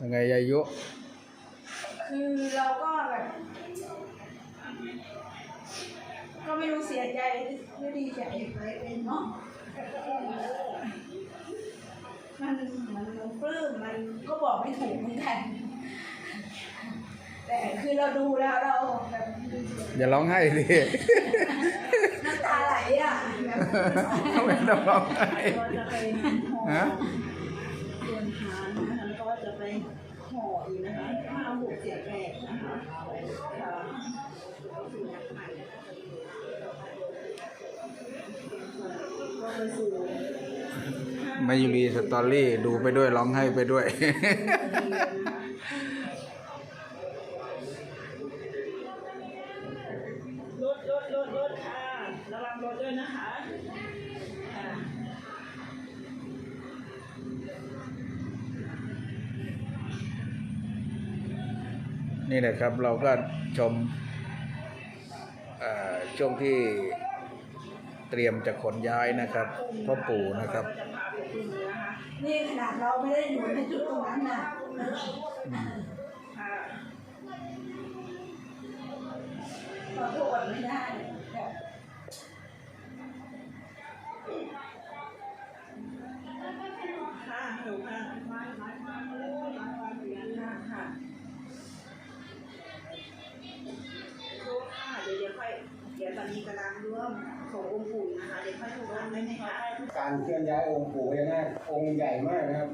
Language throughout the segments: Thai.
ยังไงยายุ คือเราก็แบบก็ไม่รู้เสียใจหรือดีใจเนาะมันมันมันปลื้มมันก็บอกไม่ถูกเหมือนกัน แต่คือเราดูแล้วเราแบบอย่าร้องไห้สิน้ำตาไหลอะแบบไม่ต้องร้องไห้ก็จะไปห่อฮะ ห่ออีกนะคะห้าหกเจ็ดแปดนะคะค่ะก็ไปสู่มายุรีสตอรี่ดูไปด้วยร้องไห้ไปด้วย รถรถรถรถค่ะระวังรถด้วยนะคะค่ะ นี่แหละครับเราก็ชมเอ่อช่วงที่เตรียมจะขนย้ายนะครับพ่อปู่นะครับจะพาไปดูนะคะนี่ขนาดเราไม่ได้อยู่ในจุดตรงนั้นนะค่ะขอโทษไม่ได้ วมส่งองค์ปู่นะคะเดี๋ยวค่อยถูกร่วมได้ไหมคะการเคลื่อนย้ายองค์ปู่พญานาคองค์ใหญ่มากนะครับ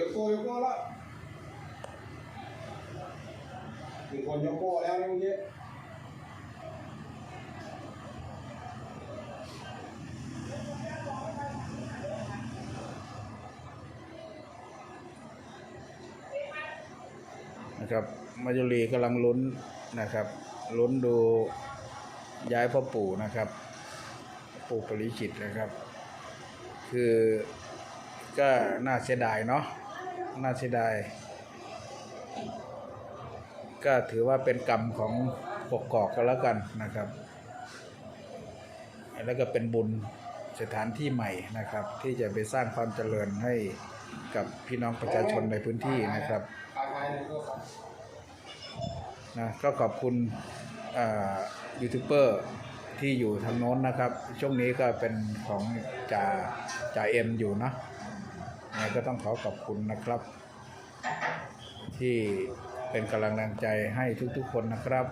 ยกโก้ยกโก้แล้วมีคนยกโก้แล้วเมื่อกี้นะครับมายุรีกำลังลุ้นนะครับ ลุ้นดูย้ายพ่อปู่นะครับ ปู่ปริจิตนะครับ คือก็น่าเสียดายเนาะน่าเสียดาย ก็ถือว่าเป็นกรรมของปกกอกก็แล้วกันนะครับ แล้วก็เป็นบุญสถานที่ใหม่นะครับ ที่จะไปสร้างความเจริญให้กับพี่น้องประชาชนในพื้นที่นะครับนะก็ขอบคุณ ยูทูบเบอร์ที่อยู่ทางโน้นนะครับ ช่วงนี้ก็เป็นของจ่าจ่าเอ็มอยู่นะยังไงก็ต้องขอขอบคุณนะครับ ที่เป็นกำลังใจให้ทุกๆคนนะครับ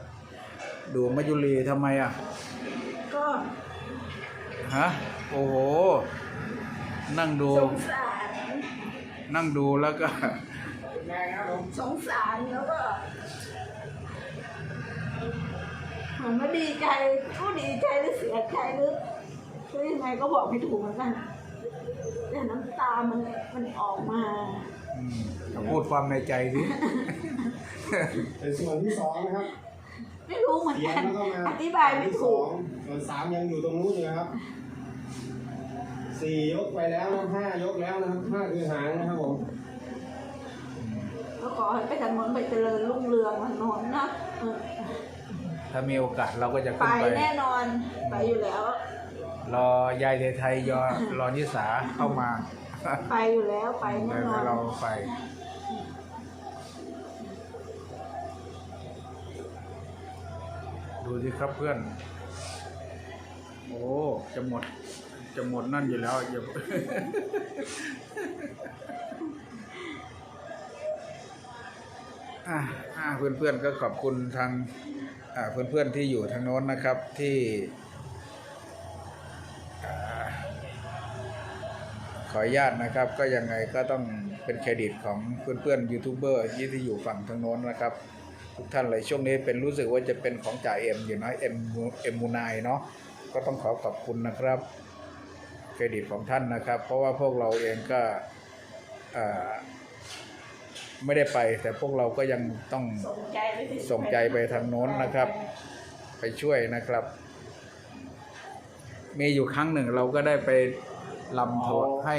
ดูมายุรีทำไมอะ ก็ ฮะ โอ้โห นั่งดู สงสาร นั่งดูแล้วก็เป็นไงครับผมสงสารแล้วก็ ผมก็ดีใจก็ดีใจหรือเสียใจหรือหรือยังไงก็บอกไม่ถูกเหมือนกันแต่น้ำตามันมันออกมา อืมพูดความในใจสิเป็นส่วนที่สองนะครับไม่รู้เหมือนเสียกังนแล้วก็มาอธิบายไม่ถูกส่วนสามยังอยู่ตรงนู้นอยู่นะครับสี่ยกไปแล้วนะห้ายกแล้วนะครับห้าคือหางนะครับผมก็ขอให้ไปทางโน้นไปเจริญรุ่งเรืองมันโน้นนะเออ ถ้ามีโอกาสเราก็จะไปขึ้นไป แน่นอน ไปอยู่แล้ว รอยายไทยๆยอรอนิสาเข้ามาไปอยู่แล้วไปแน่เดี๋ยวนอนเราไป ดูสิครับเพื่อน โอ้จะหมด จะหมดนั่นอยู่แล้วอย่า อะอะเพื่อนๆก็ขอบคุณทางอ่า เพื่อนๆที่อยู่ทางโน้นนะครับที่ขออนุญาตนะครับ ก็ยังไงก็ต้องเป็นเครดิตของเพื่อนๆยูทูบเบอร์ที่ที่อยู่ฝั่งทางโน้นนะครับ ทุกท่านเลยช่วงนี้เป็นรู้สึกว่าจะเป็นของจ่าเอ็มอยู่นะเอ็มเอ็มมูนายเนาะก็ต้องขอขอบคุณนะครับเครดิตของท่านนะครับ เพราะว่าพวกเราเองก็อ่า ไม่ได้ไป แต่พวกเราก็ยังต้องส่งใจไปทางโน้นนะครับ ไปช่วยนะครับ มีอยู่ครั้งหนึ่งเราก็ได้ไปลำถวให้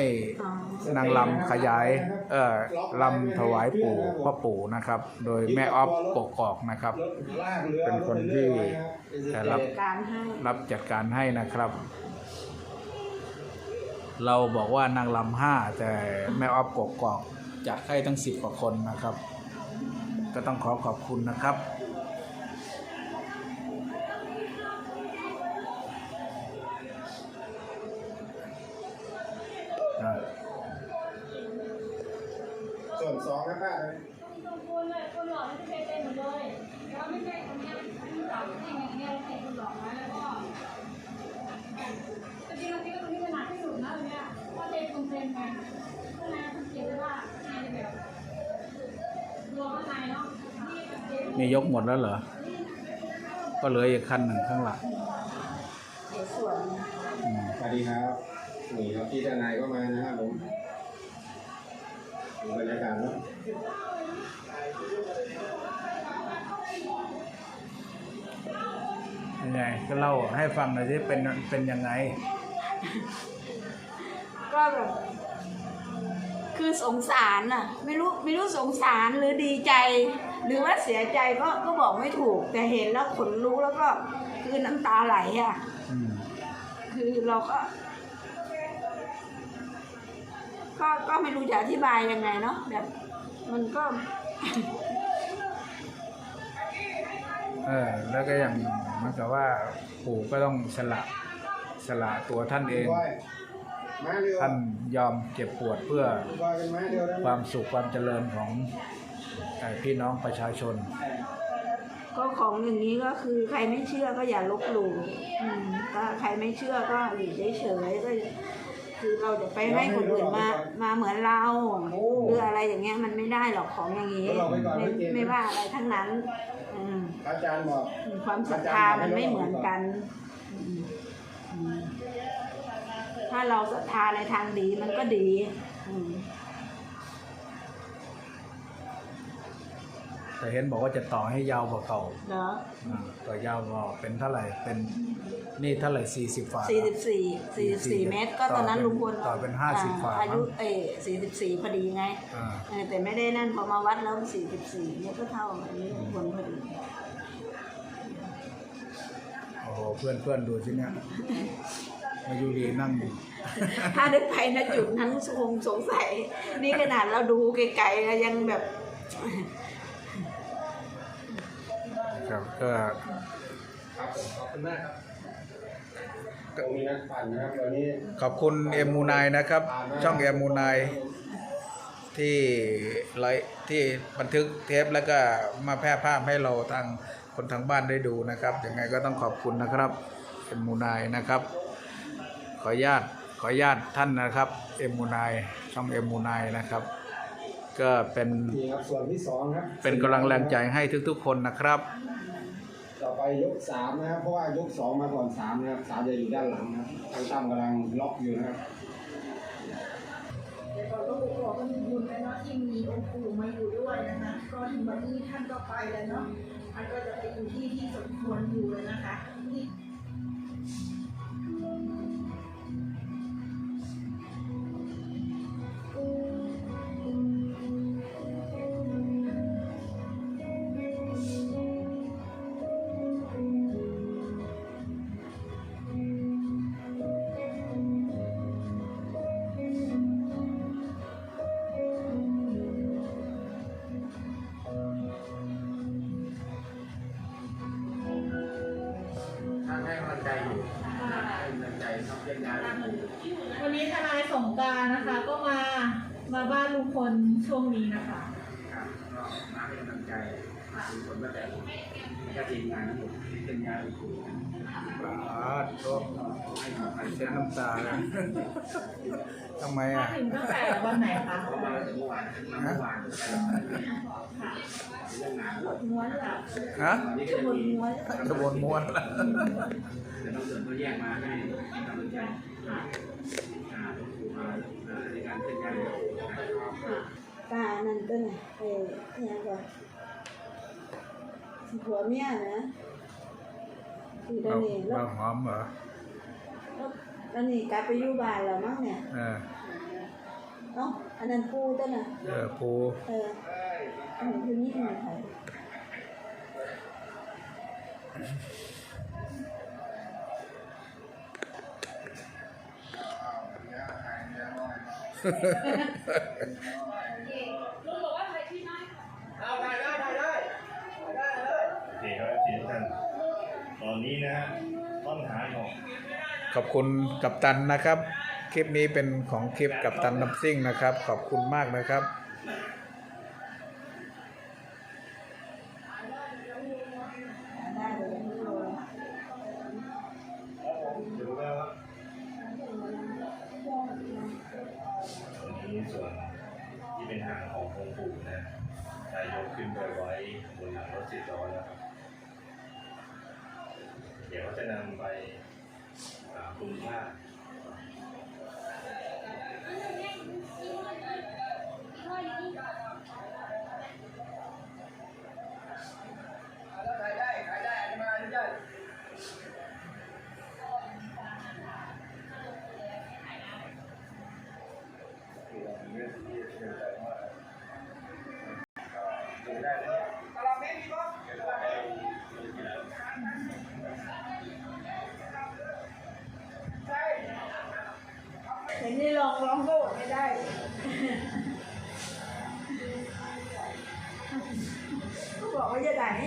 นางลำขยาย เอ่อลำถวายปู่พ่อปู่นะครับ โดยแม่ออฟกกอกนะครับ เป็นคนที่แต่รับจการให้รับจัดการให้นะครับ เราบอกว่านางลำห้าแต่แม่ออฟกกอก จัดให้ทั้งสิบกว่าคนนะครับ ก็ต้องขอขอบคุณนะครับส่วนสองนะป้านะคนเลยคนหล่อไม่ใช่เป็นหมดเลยแล้วไม่ใช่คนเนี้ยคนหล่อจริงอย่างเงี้ยเราเป็นคนหล่อนะแล้วก็จริงๆเราคิดว่าตรงนี้ขนาดที่สุดนะตรงเนี้ยว่าะเจนคงเซนไป นเจนนี่ยกหมดแล้วเหรอ ก็เหลืออีกคันหนึ่งข้างหลังเดี๋ยวส่วนอืมสวัสดีครับนี่ครับพี่ทนายก็มานะครับผมดูบรรยากาศเนาะยังไงก็เล่าให้ฟังหน่อยที่เป็นเป็นยังไง ก็แบบ คือสงสารน่ะไม่รู้ไม่รู้สงสารหรือดีใจ หรือว่าเสียใจก็ก็บอกไม่ถูก แต่เห็นแล้วขนลุกแล้วก็คือน้ำตาไหลอะคือเราก็ ก็ก็ไม่รู้จะอธิบายยังไงเนาะแบบมันก็ เออแล้วก็อย่างมันกับว่าปู่ก็ต้องสละสละตัวท่านเอง ท่านยอมเจ็บปวดเพื่อความสุขความเจริญของพี่น้องประชาชน ก็ของอย่างนี้ก็คือใครไม่เชื่อก็อย่าลบหลู่อืมถ้าใครไม่เชื่อก็อยู่เฉยๆก็คือเราจะไปให้คนอื่นมามาเหมือนเราหรืออะไรอย่างเงี้ยมันไม่ได้หรอกของอย่างนี้ไม่ไม่ว่าอะไรทั้งนั้นอาจารย์บอกความศรัทธามันไม่เหมือนกัน ถ้าเราศรัทธาในทางดีมันก็ดีอืมแต่เห็นบอกว่าจะต่อให้ยาวกว่าเก่าเนาะอ่าต่อยาวกว่าเป็นเท่าไหร่เป็นนี่เท่าไหร่สี่สิบฝาสี่สิบสี่สี่สิบสี่เมตร ก็ตอนนั้นลุงพลต่อเป็นห้าสิบอ่ฝาอายุเอสี่สิบสี่พอดีไงอ่าเออแต่ไม่ได้นั่นพอมาวัดแล้วสี่สิบสี่เนี่ยก็เท่าอันนี้ลุงพลพอดีโอ้โหเพื่อนเพื่อนดูสิเนี่ย มายุรีนั่งอยู่ถ้าได้ไปนะจุดนั้นคงสงสัย นี่ขนาดเราดูไกลๆแล้วยังแบบ ครับก็ครับผมขอบคุณมากครับตรงนี้นักปั่นนะครับเดี๋ยวนี้ขอบคุณเอ็มมูนายนะครับ ช่องเอ็มมูนายที่ไลฟ์ที่บันทึกเทปแล้วก็มาแพร่ภาพให้เราทางคนทางบ้านได้ดูนะครับยังไงก็ต้องขอบคุณนะครับเอ็มมูนายนะครับข ออนุญาตขออนุญาตท่านนะครับเอ็มมูนายช่องเอ็มมูนายนะครับ ก็เป็นนี่ครับส่วนที่สองครับเป็นกำลังแรงใจให้ทุกๆ คนนะครับ ต่อไปยกสามนะครับเพราะว่ายกสองมาก่อนสามนะครับสามจะอยู่ด้านหลังนะครับทางตั้มกำลังล็อกอยู่นะครับแต่ก็ต้องบอกว่ามีบุญนะเนาะที่มีองค์ปู่มาอยู่ด้วยนะคะก็ถึงวันนี้ท่านก็ไปแล้วเนาะท่านก็จะไปอยู่ที่ที่สมควรอยู่เลยนะคะ ให้กำลังใจอยู่ให้กำลังใจทำยังไงวันนี้ทนายสงกรารนะคะ ก็มามาบ้านลุงพลช่วงนี้นะคะ ครับก็มาให้กำลังใจทุกคนก็แต่ก็ทีมงานทั้งหมดที่เป็นงานครูบาสก็ให้ขอให้เช็ดน้ำตาเลยทำไมมาอะ ถึงตั้งแต่วันไหนคะมาเมื่อวานมาเมื่อวานเรื่ องงานม้วนแบบฮะบนม้วนจะวนม้วนละเดี๋ยวต้องเสริมตัวแยกมาให้ให้กำลังใจอ่าหลวงปู่มาอ่าในการเคลื่อนย้ายนะครับตานั่นก็เนี่ยเออเนี่ยก็ผัวเมียนะคือตอนนี้แล้วเราหอมเหรอแล้วตอนนี้กลับไปอยู่บ้านแล้วมั้งเนี่ย เออเอ้าอันนั้นปูต้นน่ะเออปูเอออันนี้คือนี่มันไทยลุงบอกว่าถ่ายคลิปนะเอาได้ได้ได้ได้ได้เลยโอเคครับทีท่านตอนนี้นะฮะต้นหาของขอบคุณกัปตันนะครับ คลิปนี้เป็นของคลิปกัปตันน้ำซิ่งนะครับ ขอบคุณมากนะครับตรงนี้ส่วนที่เป็นหางขององค์ปู่นะนายกขึ้นไปไว้บนหลังรถสิบล้อแล้วครับ เดี๋ยวจะนำไปอ่าปรุงผ้า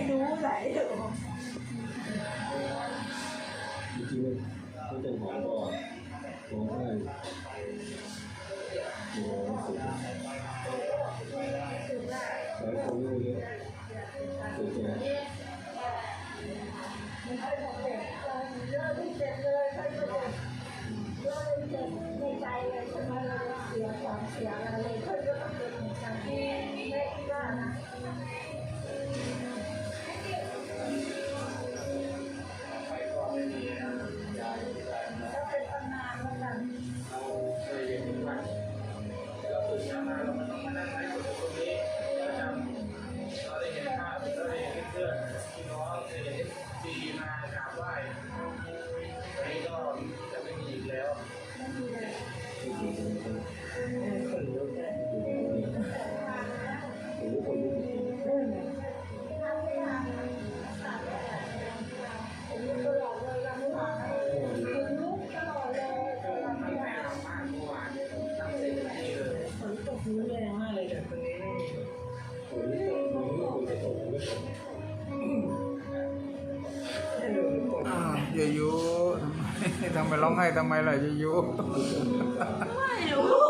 ว่าจะถ่ายให้ดูถ่ายให้ดู จริงๆเขาจะหอมก่อนร้องไห้ดูร้องสุดหลายคนไม่รู้เยอะเสียใจ อ้าวเยา จะยุทำไมร้องไห้ทำไมล่ะจะยุไม่รู้